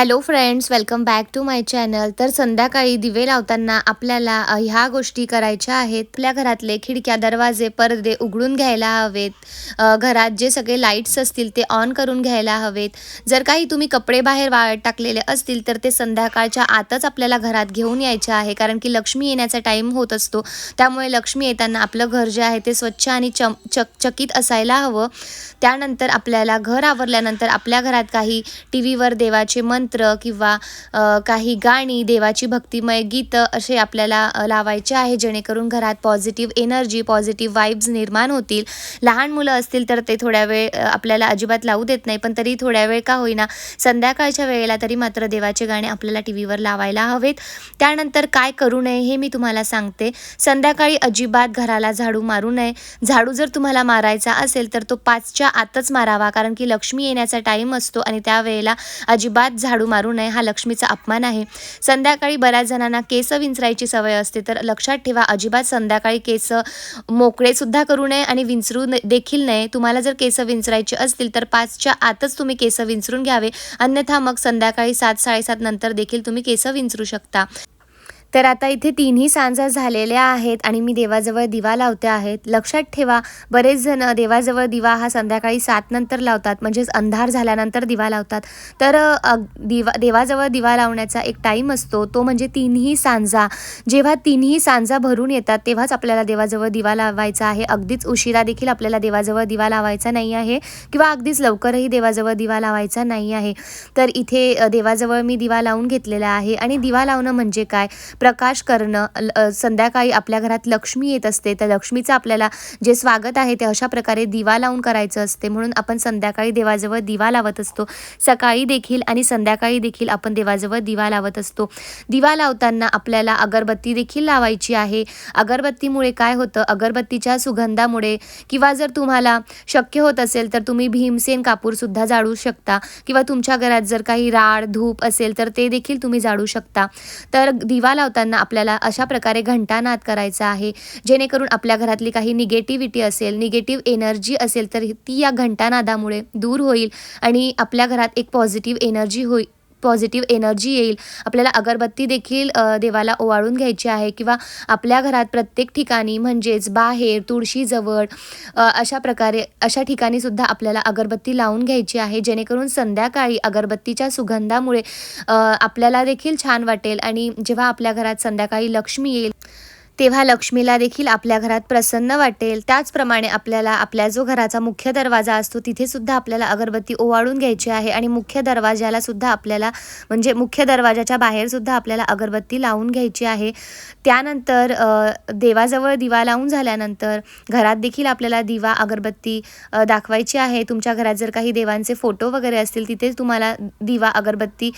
Hello friends welcome back to my channel तर संध्याकाळी दिवे लावताना आपल्याला ह्या गोष्टी करायच्या आहेत. आपल्या घरातले खिडक्या दरवाजे पडदे उघडून घ्यायला हवेत. घरात जे सगळे लाईट्स असतील ते ऑन करून घ्यायला हवेत. जर काही तुम्ही कपडे बाहेर वाळत टाकलेले असतील तर ते संध्याकाळच्या आतच आपल्याला घरात घेऊन यायचे आहे. कारण की लक्ष्मी येण्याचा टाईम होत असतो. त्यामुळे लक्ष्मी येताना आपलं घर जे आहे ते स्वच्छ आणि चम चक चकित असायला हवं. त्यानंतर आपल्याला घर आवरल्यानंतर आपल्या घरात काही टी व्हीवर देवाचे मंत्र किंवा काही गाणी देवाची भक्तिमय गीतं असे आपल्याला लावायचे आहे जेणेकरून घरात पॉझिटिव्ह एनर्जी पॉझिटिव्ह वाईब्स निर्माण होतील. लहान मुलं असतील तर ते थोड्या वेळ आपल्याला अजिबात लावू देत नाही पण तरी थोड्या वेळ का होईना संध्याकाळच्या वेळेला तरी मात्र देवाचे गाणे आपल्याला टी व्हीवर लावायला हवेत. त्यानंतर काय करू नये हे मी तुम्हाला सांगते. संध्याकाळी अजिबात घराला झाडू मारू नये. झाडू जर तुम्हाला मारायचा असेल तर तो पाचच्या आतच मारावा कारण की लक्ष्मी येण्याचा टाईम असतो आणि त्यावेळेला अजिबात झाडू मारू नये हा लक्ष्मीचा अपमान आहे. संध्याकाळी बऱ्याच जणांना केस विंचरायची सवय असते तर लक्षात ठेवा अजिबात संध्याकाळी केस मोकळे सुद्धा करू नये आणि विंचरू न- देखील नये. तुम्हाला जर केस विंचरायचे असतील तर पाचच्या आतच तुम्ही केस विंचरून घ्यावे. अन्यथा मग संध्याकाळी सात साडेसात नंतर देखील तुम्ही केस विंचरू शकता. तर आता इथे तिन्ही सांजा झालेल्या आहेत आणि मी देवाजवळ दिवा लावते आहेत. लक्षात ठेवा बरेच जण देवाजवळ दिवा हा संध्याकाळी सात नंतर लावतात म्हणजेच अंधार झाल्यानंतर दिवा लावतात. तर दिवा देवाजवळ दिवा लावण्याचा एक टाईम असतो तो म्हणजे तिन्ही सांजा. जेव्हा तिन्ही सांजा भरून येतात तेव्हाच आपल्याला देवाजवळ दिवा लावायचा आहे. अगदीच उशिरा देखील आपल्याला देवाजवळ दिवा लावायचा नाही आहे किंवा अगदीच लवकरही देवाजवळ दिवा लावायचा नाही आहे. तर इथे देवाजवळ मी दिवा लावून घेतलेला आहे. आणि दिवा लावणं म्हणजे काय? प्रकाश करणं संध्याकाळी आपल्या घरात लक्ष्मी येत असते. तर लक्ष्मीचं आपल्याला जे स्वागत आहे ते अशा प्रकारे दिवा लावून करायचं असते. म्हणून आपण संध्याकाळी देवाजवळ दिवा लावत असतो. सकाळी देखील आणि संध्याकाळी देखील आपण देवाजवळ दिवा लावत असतो. दिवा लावताना आपल्याला अगरबत्ती देखील लावायची आहे. अगरबत्तीमुळे काय होतं? अगरबत्तीच्या सुगंधामुळे किंवा जर तुम्हाला शक्य होत असेल तर तुम्ही भीमसेन कापूरसुद्धा जाळू शकता. किंवा तुमच्या घरात जर काही राळ धूप असेल तर ते देखील तुम्ही जाळू शकता. तर दिवा लाव लावताना आपल्याला अशा प्रकारे घंटानाद करायचा आहे. जेणेकरून आपल्या घरातली काही निगेटिव्हिटी असेल निगेटिव्ह एनर्जी असेल तर ती या घंटानादामुळे दूर होईल आणि आपल्या घरात एक पॉझिटिव्ह एनर्जी होईल. पॉझिटिव्ह एनर्जी येईल. आपल्याला अगरबत्ती देखील देवाला ओवाळून घ्यायची आहे किंवा आपल्या घरात प्रत्येक ठिकाणी म्हणजेच बाहेर तुळशीजवळ अशा प्रकारे अशा ठिकाणी सुद्धा आपल्याला अगरबत्ती लावून घ्यायची आहे. जेणेकरून संध्याकाळी अगरबत्तीच्या सुगंधामुळे आपल्याला देखील छान वाटेल आणि जेव्हा आपल्या घरात संध्याकाळी लक्ष्मी येईल तेव्हा लक्ष्मीला देखील आपल्या घरात प्रसन्न वाटेल. त्याचप्रमाणे आपल्याला आपल्या जो घराचा मुख्य दरवाजा असतो तिथे सुद्धा आपल्याला अगरबत्ती ओवाळून घ्यायची आहे आणि मुख्य दरवाजाला सुद्धा आपल्याला म्हणजे मुख्य दरवाजाच्या बाहेर सुद्धा आपल्याला अगरबत्ती लावून घ्यायची आहे. त्यानंतर देवाजवळ दिवा लावून झाल्यानंतर घरात देखील आपल्याला दिवा अगरबत्ती दाखवायची आहे. तुमच्या घरात जर काही देवांचे फोटो वगैरे असतील तिथेच तुम्हाला दिवा अगरबत्ती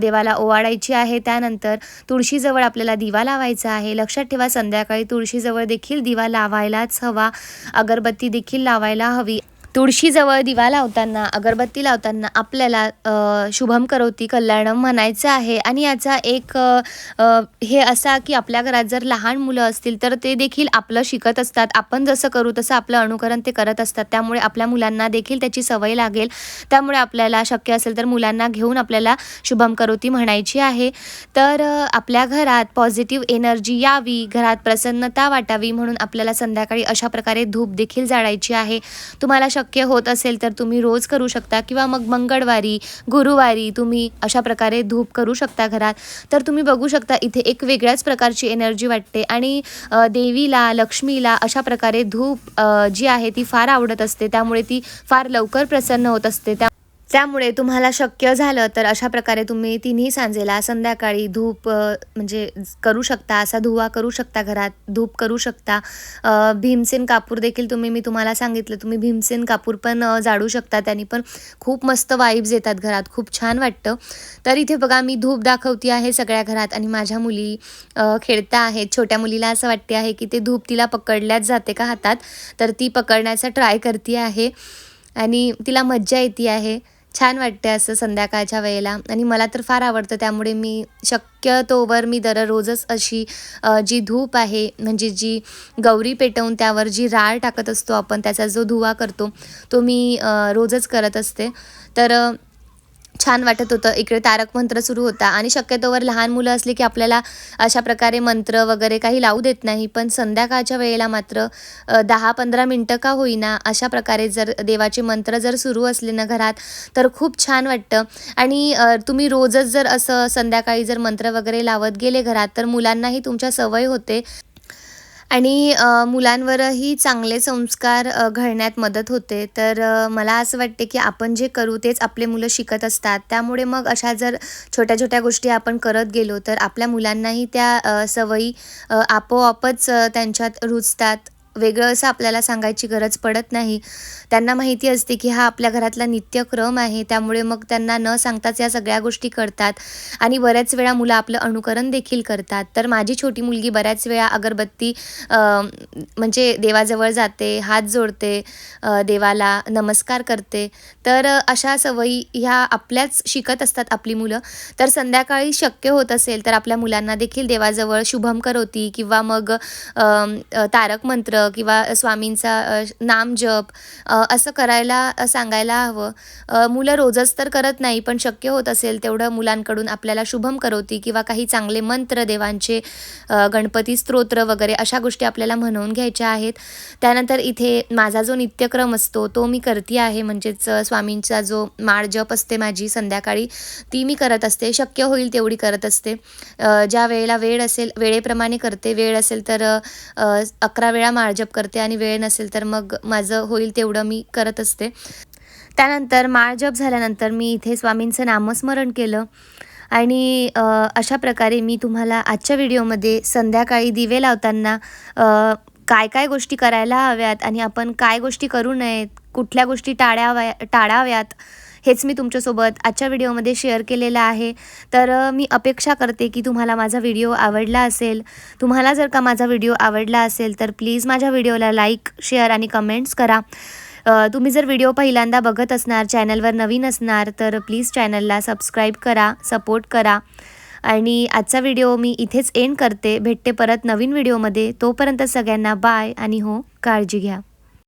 देवाला ओवाळायची आहे. त्यानंतर तुळशीजवळ आपल्याला दिवा लावायचा आहे. लक्षात ठेवा संध्याकाळी तुळशीजवळ देखील दिवा लावायलाच हवा. अगरबत्ती देखील लावायला हवी. तुळशीजवळ दिवा लावताना अगरबत्ती लावताना आपल्याला शुभम करोती कल्याणम म्हणायचं आहे. आणि याचा एक हे असा की आपल्या घरात जर लहान मुलं असतील तर ते देखील आपलं शिकत असतात. आपण जसं करू तसं आपलं अनुकरण ते करत असतात. त्यामुळे आपल्या मुलांना देखील त्याची सवय लागेल. त्यामुळे आपल्याला शक्य असेल तर मुलांना घेऊन आपल्याला शुभम करोती म्हणायची आहे. तर आपल्या घरात पॉझिटिव्ह एनर्जी यावी घरात प्रसन्नता वाटावी म्हणून आपल्याला संध्याकाळी अशा प्रकारे धूप देखील जाळायची आहे. तुम्हाला शक्य शक्य होत असेल तर तुम्ही रोज करू शकता. किंवा मग मंगळवारी गुरुवारी तुम्ही अशा प्रकारे धूप करू शकता घरात. तर तुम्ही बघू शकता इथे एक वेगळ्याच प्रकारची एनर्जी वाटते. आणि देवीला लक्ष्मीला अशा प्रकारे धूप जी आहे ती फार आवडत असते. त्यामुळे ती फार लवकर प्रसन्न होत असते. त्या त्यामुळे तुम्हाला शक्य झालं तर अशा प्रकारे तुम्ही तिन्ही सांजेला संध्याकाळी धूप म्हणजे करू शकता असा धुवा करू शकता घरात धूप करू शकता. भीमसेन कापूर देखील तुम्ही मी तुम्हाला सांगितलं तुम्ही भीमसेन कापूर पण जाळू शकता. त्यांनी पण खूप मस्त वाईब्स येतात घरात खूप छान वाटतं. तर इथे बघा मी धूप दाखवती आहे सगळ्या घरात आणि माझ्या मुली खेळता आहेत. छोट्या मुलीला असं वाटते आहे की ते धूप तिला पकडल्याच जाते का हातात? तर ती पकडण्याचा ट्राय करते आहे. आणि तिला मज्जा येते आहे. छान वाटते असं संध्याकाळच्या वेळेला. आणि मला तर फार आवडतं. त्यामुळे मी शक्यतोवर मी दररोजच अशी जी धूप आहे म्हणजे जी गौरी पेटवून त्यावर जी राळ टाकत असतो आपण त्याचा जो धुवा करतो तो मी रोजच करत असते. तर छान वाटत होतं. इकडे तारक मंत्र सुरू होता. आणि शक्यतोवर लहान मुलं असली की आपल्याला अशा प्रकारे मंत्र वगैरे काही लावू देत नाही. पण संध्याकाळच्या वेळेला मात्र दहा पंधरा मिनटं का होईना अशा प्रकारे जर देवाचे मंत्र जर सुरू असले ना घरात तर खूप छान वाटतं. आणि तुम्ही रोजच जर असं संध्याकाळी जर मंत्र वगैरे लावत गेले घरात तर मुलांनाही तुमच्या सवय होते. आणि मुलांवरही चांगले संस्कार घडण्यात मदत होते. तर मला असं वाटते की आपण जे करू तेच आपले मुलं शिकत असतात. त्यामुळे मग अशा जर छोट्या छोट्या गोष्टी आपण करत गेलो तर आपल्या मुलांनाही त्या सवयी आपोआपच त्यांच्यात रुजतात. वेगळं असं आपल्याला सांगायची गरज पडत नाही. त्यांना माहिती असते की हा आपल्या घरातला नित्यक्रम आहे. त्यामुळे मग त्यांना न सांगताच या सगळ्या गोष्टी करतात. आणि बऱ्याच वेळा मुलं आपलं अनुकरण देखील करतात. तर माझी छोटी मुलगी बऱ्याच वेळा अगरबत्ती म्हणजे देवाजवळ जाते हात जोडते देवाला नमस्कार करते. तर अशा सवयी ह्या आपल्याच शिकत असतात आपली मुलं. तर संध्याकाळी शक्य होत असेल तर आपल्या मुलांना देखील देवाजवळ शुभम करवती किंवा मग तारक मंत्र किंवा स्वामींचा नाम जप असं करायला सांगायला हवं. मुलं रोजच तर करत नाही पण शक्य होत असेल तेवढं मुलांकडून आपल्याला शुभम करोती किंवा काही चांगले मंत्र देवांचे गणपती स्तोत्र वगैरे अशा गोष्टी आपल्याला म्हणवून घ्यायच्या आहेत. त्यानंतर इथे माझा जो नित्यक्रम असतो तो मी करते आहे. म्हणजेच स्वामींचा जो माळ जप असते माझी संध्याकाळी ती मी करत असते. शक्य होईल तेवढी करत असते. ज्या वेळेला वेळ असेल वेळेप्रमाणे करते. वेळ असेल तर अकरा वेळा माळ जप करते आणि वेळ नसेल तर मग माझं होईल तेवढं मी करत असते. त्यानंतर माळ जप झाल्यानंतर मी इथे स्वामींचं नामस्मरण केलं. आणि अशा प्रकारे मी तुम्हाला आजच्या व्हिडिओमध्ये संध्याकाळी दिवे लावताना काय काय गोष्टी करायला हव्यात आणि आपण काय गोष्टी करू नयेत कुठल्या गोष्टी टाळाव्या टाळाव्यात हेच मी तुमच्यासोबत आजच्या व्हिडिओमध्ये शेअर केलेलं आहे. तर मी अपेक्षा करते की तुम्हाला माझा व्हिडिओ आवडला असेल तुम्हाला जर का माझा व्हिडिओ आवडला असेल तर प्लीज माझ्या व्हिडिओला लाईक शेअर आणि कमेंट्स करा. तुम्ही जर व्हिडिओ पहिल्यांदा बघत असणार चॅनलवर नवीन असणार तर प्लीज चॅनलला सबस्क्राईब करा सपोर्ट करा. आणि आजचा व्हिडिओ मी इथेच एंड करते. भेटते परत नवीन व्हिडिओमध्ये. तोपर्यंत सगळ्यांना बाय आणि हो काळजी घ्या.